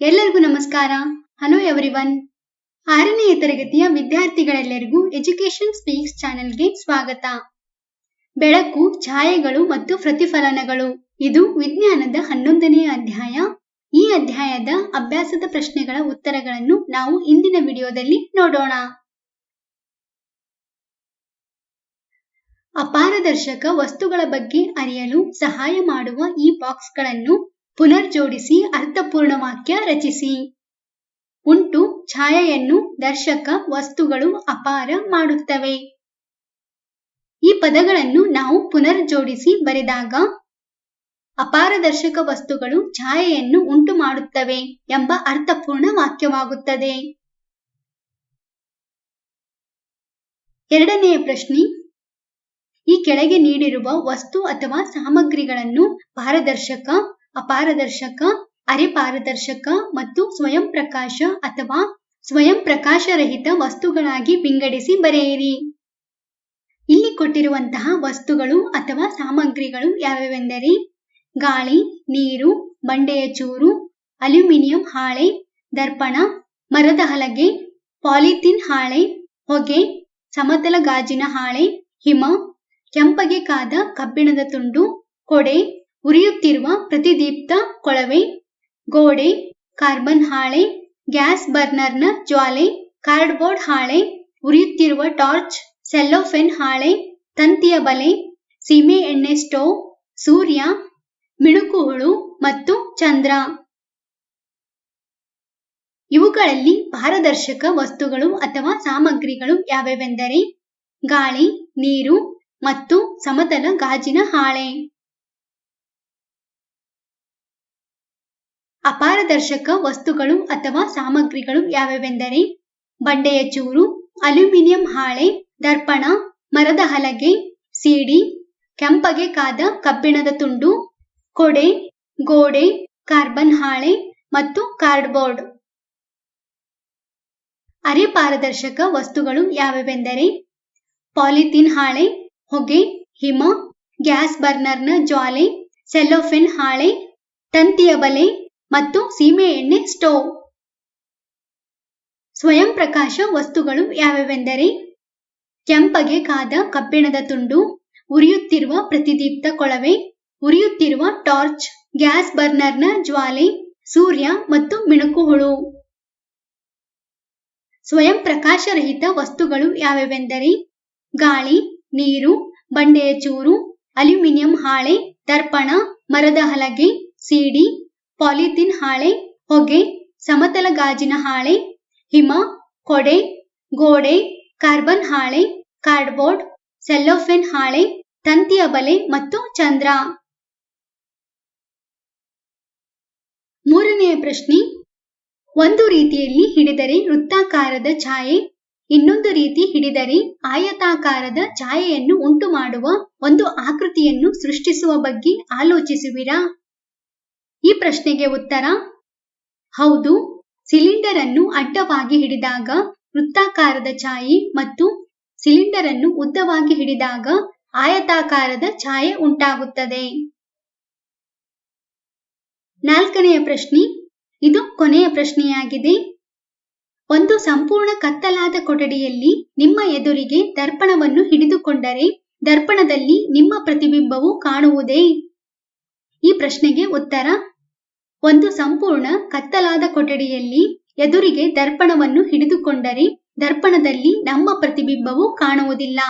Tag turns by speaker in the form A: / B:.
A: ಎಲ್ಲರಿಗೂ ನಮಸ್ಕಾರ. Hello everyone. ಆರನೇ ತರಗತಿಯ ವಿದ್ಯಾರ್ಥಿಗಳೆಲ್ಲರಿಗೂ ಎಜುಕೇಶನ್ ಸ್ಪೀಕ್ಸ್ ಚಾನೆಲ್ಗೆ ಸ್ವಾಗತ. ಬೆಳಕು, ಛಾಯೆಗಳು ಮತ್ತು ಪ್ರತಿಫಲನಗಳು. ಇದು ವಿಜ್ಞಾನದ ಹನ್ನೊಂದನೆಯ ಅಧ್ಯಾಯ. ಈ ಅಧ್ಯಾಯದ ಅಭ್ಯಾಸದ ಪ್ರಶ್ನೆಗಳ ಉತ್ತರಗಳನ್ನು ನಾವು ಇಂದಿನ ವಿಡಿಯೋದಲ್ಲಿ ನೋಡೋಣ. ಅಪಾರದರ್ಶಕ ವಸ್ತುಗಳ ಬಗ್ಗೆ ಅರಿಯಲು ಸಹಾಯ ಮಾಡುವ ಈ ಬಾಕ್ಸ್ಗಳನ್ನು ಪುನರ್ ಜೋಡಿಸಿ ಅರ್ಥಪೂರ್ಣ ವಾಕ್ಯ ರಚಿಸಿ. ಉಂಟು ಛಾಯೆಯನ್ನು ದರ್ಶಕ ವಸ್ತುಗಳು ಅಪಾರ ಮಾಡುತ್ತವೆ. ಈ ಪದಗಳನ್ನು ನಾವು ಪುನರ್ ಜೋಡಿಸಿ ಬರೆದಾಗ ಅಪಾರದರ್ಶಕ ವಸ್ತುಗಳು ಛಾಯೆಯನ್ನು ಉಂಟು ಮಾಡುತ್ತವೆ ಎಂಬ ಅರ್ಥಪೂರ್ಣ ವಾಕ್ಯವಾಗುತ್ತದೆ. ಎರಡನೆಯ ಪ್ರಶ್ನೆ, ಈ ಕೆಳಗೆ ನೀಡಿರುವ ವಸ್ತು ಅಥವಾ ಸಾಮಗ್ರಿಗಳನ್ನು ಪಾರದರ್ಶಕ ಅಪಾರದರ್ಶಕ ಅರೆ ಪಾರದರ್ಶಕ ಮತ್ತು ಸ್ವಯಂ ಪ್ರಕಾಶ ಅಥವಾ ಸ್ವಯಂ ಪ್ರಕಾಶರಹಿತ ವಸ್ತುಗಳಾಗಿ ವಿಂಗಡಿಸಿ ಬರೆಯಿರಿ. ಇಲ್ಲಿ ಕೊಟ್ಟಿರುವಂತಹ ವಸ್ತುಗಳು ಅಥವಾ ಸಾಮಗ್ರಿಗಳು ಯಾವ್ಯಾವೆಂದರೆ ಗಾಳಿ, ನೀರು, ಬಂಡೆಯ ಚೂರು, ಅಲ್ಯೂಮಿನಿಯಂ ಹಾಳೆ, ದರ್ಪಣ, ಮರದ ಹಲಗೆ, ಪಾಲಿಥಿನ್ ಹಾಳೆ, ಹೊಗೆ, ಸಮತಲ ಗಾಜಿನ ಹಾಳೆ, ಹಿಮ, ಕೆಂಪಗೆ ಕಾದ ಕಬ್ಬಿಣದ ತುಂಡು, ಕೊಡೆ ಉರಿಯುತ್ತಿರುವ ಪ್ರತಿದೀಪ್ತ ಕೊಳವೆ, ಗೋಡೆ, ಕಾರ್ಬನ್ ಹಾಳೆ, ಗ್ಯಾಸ್ ಬರ್ನರ್ನ ಜ್ವಾಲೆ, ಕಾರ್ಡ್ಬೋರ್ಡ್ ಹಾಳೆ, ಉರಿಯುತ್ತಿರುವ ಟಾರ್ಚ್, ಸೆಲ್ಲೋಫೆನ್ ಹಾಳೆ, ತಂತಿಯ ಬಲೆ, ಸೀಮೆ ಎಣ್ಣೆ ಸ್ಟೋವ್, ಸೂರ್ಯ ಮಿಣುಕುಹುಳು ಮತ್ತು ಚಂದ್ರ. ಇವುಗಳಲ್ಲಿ ಪಾರದರ್ಶಕ ವಸ್ತುಗಳು ಅಥವಾ ಸಾಮಗ್ರಿಗಳು ಯಾವ್ಯಾವೆಂದರೆ ಗಾಳಿ, ನೀರು ಮತ್ತು ಸಮತಲ ಗಾಜಿನ ಹಾಳೆ. ಅಪಾರದರ್ಶಕ ವಸ್ತುಗಳು ಅಥವಾ ಸಾಮಗ್ರಿಗಳು ಯಾವ್ಯಾವೆಂದರೆ ಬಂಡೆಯ ಚೂರು, ಅಲ್ಯೂಮಿನಿಯಂ ಹಾಳೆ, ದರ್ಪಣ, ಮರದ ಹಲಗೆ, ಸಿಡಿ, ಕೆಂಪಗೆ ಕಾದ ಕಬ್ಬಿಣದ ತುಂಡು, ಕೊಡೆ, ಗೋಡೆ, ಕಾರ್ಬನ್ ಹಾಳೆ ಮತ್ತು ಕಾರ್ಡ್ಬೋರ್ಡ್. ಅರೆ ಪಾರದರ್ಶಕ ವಸ್ತುಗಳು ಯಾವ್ಯಾವೆಂದರೆ ಪಾಲಿಥೀನ್ ಹಾಳೆ, ಹೊಗೆ, ಹಿಮ, ಗ್ಯಾಸ್ ಬರ್ನರ್ನ ಜ್ವಾಲೆ, ಸೆಲ್ಲೋಫೆನ್ ಹಾಳೆ, ತಂತಿಯ ಬಲೆ ಮತ್ತು ಸೀಮೆ ಎಣ್ಣೆ ಸ್ಟೋವ್ ಸ್ವಯಂ ಪ್ರಕಾಶ ವಸ್ತುಗಳು ಯಾವ್ಯಾವೆಂದರೆ? ಕೆಂಪಗೆ ಕಾದ ಕಬ್ಬಿಣದ ತುಂಡು, ಉರಿಯುತ್ತಿರುವ ಪ್ರತಿದೀಪ್ತ ಕೊಳವೆ, ಉರಿಯುತ್ತಿರುವ ಟಾರ್ಚ್, ಗ್ಯಾಸ್ ಬರ್ನರ್ನ ಜ್ವಾಲೆ, ಸೂರ್ಯ ಮತ್ತು ಮಿಣುಕುಹುಳು ಸ್ವಯಂ ಪ್ರಕಾಶರಹಿತ ವಸ್ತುಗಳು ಯಾವ್ಯಾವೆಂದರೆ? ಗಾಳಿ, ನೀರು, ಬಂಡೆಯ ಚೂರು, ಅಲ್ಯೂಮಿನಿಯಂ ಹಾಳೆ, ದರ್ಪಣ, ಮರದ ಹಲಗೆ, ಸಿಡಿ ಪಾಲಿಥಿನ್ ಹಾಳೆ, ಹೊಗೆ, ಸಮತಲ ಗಾಜಿನ ಹಾಳೆ, ಹಿಮ, ಕೊಡೆ, ಗೋಡೆ, ಕಾರ್ಬನ್ ಹಾಳೆ, ಕಾರ್ಡ್ಬೋರ್ಡ್, ಸೆಲ್ಲೋಫೆನ್ ಹಾಳೆ, ತಂತಿಯ ಬಲೆ ಮತ್ತು ಚಂದ್ರ. ಮೂರನೆಯ ಪ್ರಶ್ನೆ, ಒಂದು ರೀತಿಯಲ್ಲಿ ಹಿಡಿದರೆ ವೃತ್ತಾಕಾರದ ಛಾಯೆ, ಇನ್ನೊಂದು ರೀತಿ ಹಿಡಿದರೆ ಆಯತಾಕಾರದ ಛಾಯೆಯನ್ನು ಉಂಟು ಮಾಡುವ ಒಂದು ಆಕೃತಿಯನ್ನು ಸೃಷ್ಟಿಸುವ ಬಗ್ಗೆ ಆಲೋಚಿಸುವಿರಾ? ಈ ಪ್ರಶ್ನೆಗೆ ಉತ್ತರ, ಹೌದು. ಸಿಲಿಂಡರ್ ಅನ್ನು ಅಡ್ಡವಾಗಿ ಹಿಡಿದಾಗ ವೃತ್ತಾಕಾರದ ಛಾಯೆ ಮತ್ತು ಸಿಲಿಂಡರ್ ಅನ್ನು ಉದ್ದವಾಗಿ ಹಿಡಿದಾಗ ಆಯತಾಕಾರದ ಛಾಯೆ ಉಂಟಾಗುತ್ತದೆ. ನಾಲ್ಕನೆಯ ಪ್ರಶ್ನೆ, ಇದು ಕೊನೆಯ ಪ್ರಶ್ನೆಯಾಗಿದೆ. ಒಂದು ಸಂಪೂರ್ಣ ಕತ್ತಲಾದ ಕೊಠಡಿಯಲ್ಲಿ ನಿಮ್ಮ ಎದುರಿಗೆ ದರ್ಪಣವನ್ನು ಹಿಡಿದುಕೊಂಡರೆ ದರ್ಪಣದಲ್ಲಿ ನಿಮ್ಮ ಪ್ರತಿಬಿಂಬವು ಕಾಣುವುದೇ? ಈ ಪ್ರಶ್ನೆಗೆ ಉತ್ತರ ಒಂದು ಸಂಪೂರ್ಣ ಕತ್ತಲಾದ ಕೊಠಡಿಯಲ್ಲಿ ಎದುರಿಗೆ ದರ್ಪಣವನ್ನು ಹಿಡಿದುಕೊಂಡರೆ ದರ್ಪಣದಲ್ಲಿ ನಮ್ಮ ಪ್ರತಿಬಿಂಬವು ಕಾಣುವುದಿಲ್ಲ.